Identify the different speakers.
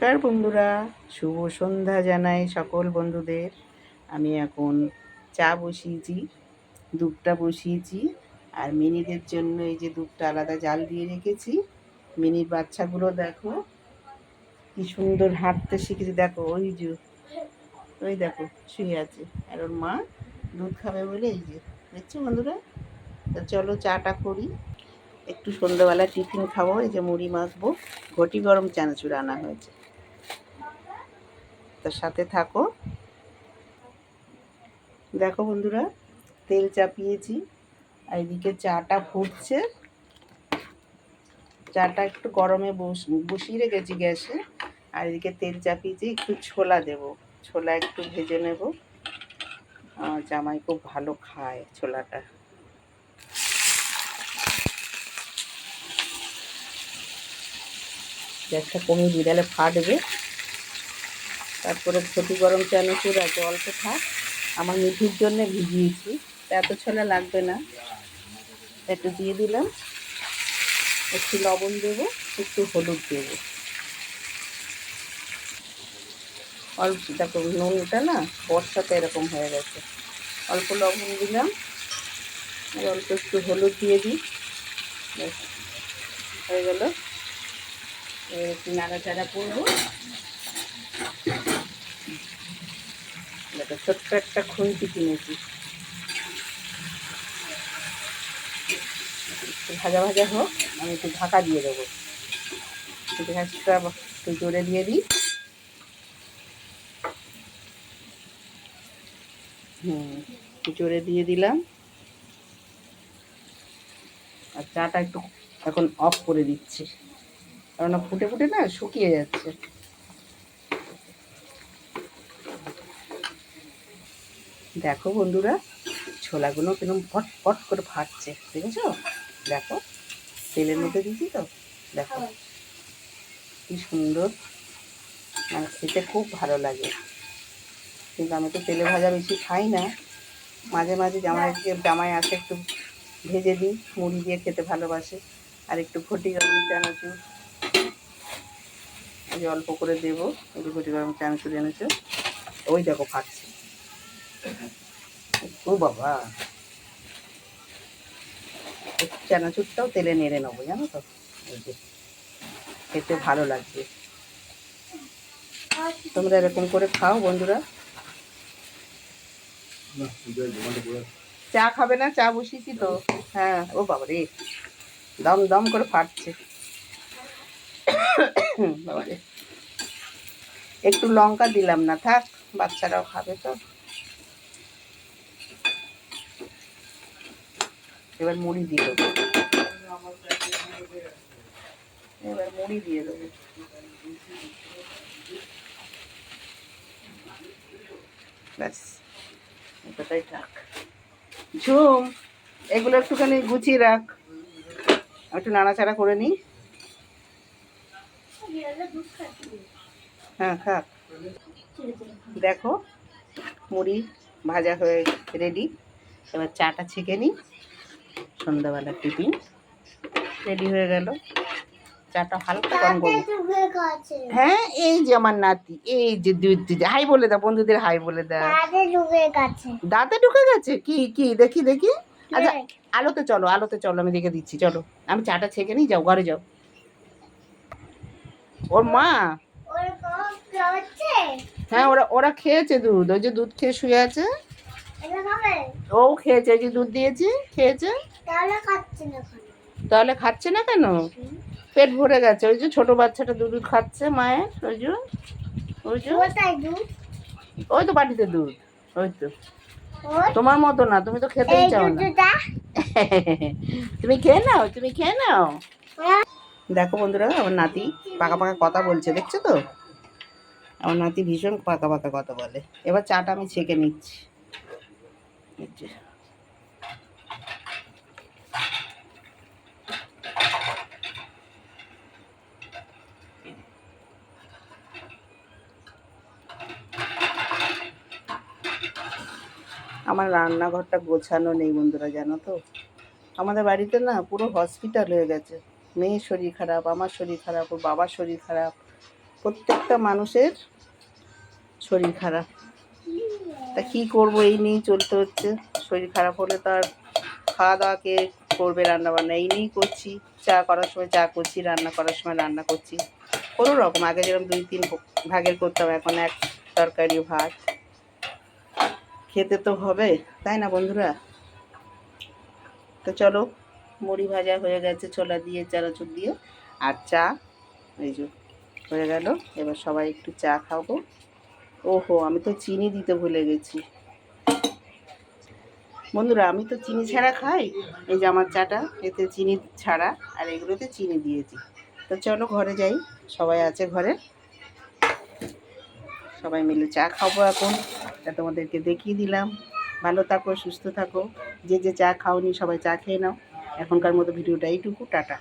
Speaker 1: নমস্কার বন্ধুরা, শুভ সন্ধ্যা জানাই সকল বন্ধুদের। আমি এখন চা বসিয়েছি, দুধটা বসিয়েছি, আর মিনিদের জন্য এই যে দুধটা আলাদা জাল দিয়ে রেখেছি। মিনির বাচ্চাগুলো দেখো, কি সুন্দর হাঁটতে শিখেছে। দেখো, ওই যে, ওই দেখো, শুয়ে আছে। আর ওর মা দুধ খাবে বলে এই যে, দেখছ বন্ধুরা? তা চলো চাটা করি। একটু সন্ধ্যাবেলা টিফিন খাব, এই যে মুড়ি মাখবো। ঘটি গরম চানাচুর আনা হয়েছে। তার সাথে থাকো। দেখো বন্ধুরা, তেল চাপিয়েছি আর এদিকে চাটা ফুটছে। চাটা একটু গরমে বস, বসিয়ে রেখেছি গ্যাসে, আর এদিকে তেল চাপিয়েছি, একটু ছোলা দেব। ছোলা একটু ভেজে নেব। আমার জামাই খুব ভালো খায় ছোলাটা। গ্যাসটা কমিয়ে বিড়ালে ফাটবে। তারপরে ক্ষতি গরম চানাচুর আছে অল্প থাক। আমার মিঠির জন্য ভিজিয়েছি। এত ছোলা লাগবে না। একটু দিয়ে দিলাম। একটু লবণ দেবো, একটু হলুদ দেবো। অল্প, দেখো নুনটা না বর্ষাতে এরকম হয়ে গেছে। অল্প লবণ দিলাম। অল্প একটু হলুদ দিয়ে দিই। হয়ে গেল। একটু নাড়াচাড়া করব। ছোট্ট একটা খুন্তি কিনেছি। ভাজা ভাজা হোক, আমি একটু ঢাকা দিয়ে দেবো। একটু জোরে দিয়ে দিই। হুম জোরে দিয়ে দিলাম। আর চাটা একটু এখন অফ করে দিচ্ছি। কেননা ফুটে ফুটে না শুকিয়ে যাচ্ছে। দেখো বন্ধুরা ছোলাগুলো কিরম ফট ফট করে ফাটছে দেখেছ? দেখো তেলের মধ্যে দিচ্ছি তো দেখো। কি সুন্দর। মানে খেতে খুব ভালো লাগে। কিন্তু আমি তো তেলে ভাজা বেশি খাই না। মাঝে মাঝে জামাইকে জামাই আসে একটু ভেজে দিই মুড়ি দিয়ে খেতে ভালোবাসে। আর একটু ঘটি গরম চানাচুর। যে অল্প করে দেবো একটু ঘটি গরম চানাচুর এনেছো। ওই দেখো ফাটছে ও বাবা। চানাচুরটাও তেলে নেড়ে নেব, জানো তো? এই যে, খেতে ভালো লাগবে। তোমরা এরকম করে খাও বন্ধুরা। চা খাবে না? চা বসিয়েছি তো। হ্যাঁ ও বাবা রে, দম দম করে ফাটছে। বাবা একটু লঙ্কা দিলাম না, থাক, বাচ্চারাও খাবে তো। এবার মুড়ি দিয়ে দেবো। এবার মুড়ি দিয়ে দেবো। ব্যাস, এতটাই থাক। ঝুম, এগুলো একটুখানি গুছিয়ে রাখ। একটু নাড়াচাড়া করে নিই। হ্যাঁ খাক দেখো, মুড়ি ভাজা হয়ে রেডি। এবার চাটা ছেঁকে নিই। সন্ধ্যাবেলা টিফিন। রেডি হয়ে গেল। চাটা হালকা গরম হ্যাঁ এই যে আমার নাতি এই যে দুধ হাই বলে দাও বন্ধুদের হাই বলে দাও। দাঁতে ঢুকে গেছে। কি কি দেখি দেখি। আচ্ছা আলোতে চলো আলোতে চলো আমি দেখে দিচ্ছি চলো। আমি চাটা ছেঁকে নিই যাও ঘরে যাও। ওর মা। হ্যাঁ ওরা ওরা খেয়েছে দুধ ওই যে দুধ খেয়ে শুয়ে আছে। ও খেয়েছে যে দুধ দিয়েছি খেয়েছে। তাহলে খাচ্ছে না কেন? পেট ভরে গেছে। ওই যে ছোট বাচ্চাটা দুধ খাচ্ছে মায়ের ওই যে ওই যে। ওই তো বাটিতে দুধ ওই তো। তোমার মতো না তুমি তো খেতেই চাও না। তুমি খেয়ে নাও তুমি খেয়ে নাও। দেখো বন্ধুরা আমার নাতি পাকা পাকা কথা বলছে দেখছ তো? আমার নাতি ভীষণ পাকা পাকা কথা বলে। এবার চাটা আমি ছেঁকে নিচ্ছি। আমার রান্নাঘরটা গোছানো নেই বন্ধুরা, জানো তো? আমাদের বাড়িতে না পুরো হসপিটাল হয়ে গেছে। মেয়ের শরীর খারাপ, আমার শরীর খারাপ, ওর বাবার শরীর খারাপ। প্রত্যেকটা মানুষের শরীর খারাপ। তা কী করব, এই নিয়েই চলতে হচ্ছে। শরীর খারাপ হলে তো আর খাওয়া দাওয়া কে করবে রান্না বান্না এই নিয়েই করছি। চা করার সময় চা করছি, রান্না করার সময় রান্না করছি। কোনো রকম, আগে যেরকম দুই, তিন ভাগের করতাম, এখন এক তরকারি ভাত। খেতে তো হবে, তাই না বন্ধুরা? তো চলো, মুড়ি ভাজা হয়ে গেছে, ছোলা দিয়ে, চানাচুর দিয়ে, আর চা, এই যে হয়ে গেল। এবার সবাই একটু চা খাব। ওহো, আমি তো চিনি দিতে ভুলে গেছি। বন্ধুরা, আমি তো চিনি ছাড়া খাই। এই যে আমার চাটা, এতে চিনি ছাড়া, আর এগুলোতে চিনি দিয়েছি। তো চলো ঘরে যাই, সবাই আছে ঘরে। সবাই মিলে চা খাব এখন। তা তোমাদেরকে দেখিয়ে দিলাম। ভালো থাকো, সুস্থ থাকো। যে যে চা খাওনি সবাই চা খেয়ে নাও। এখনকার মতো ভিডিওটা এইটুকু, টাটা।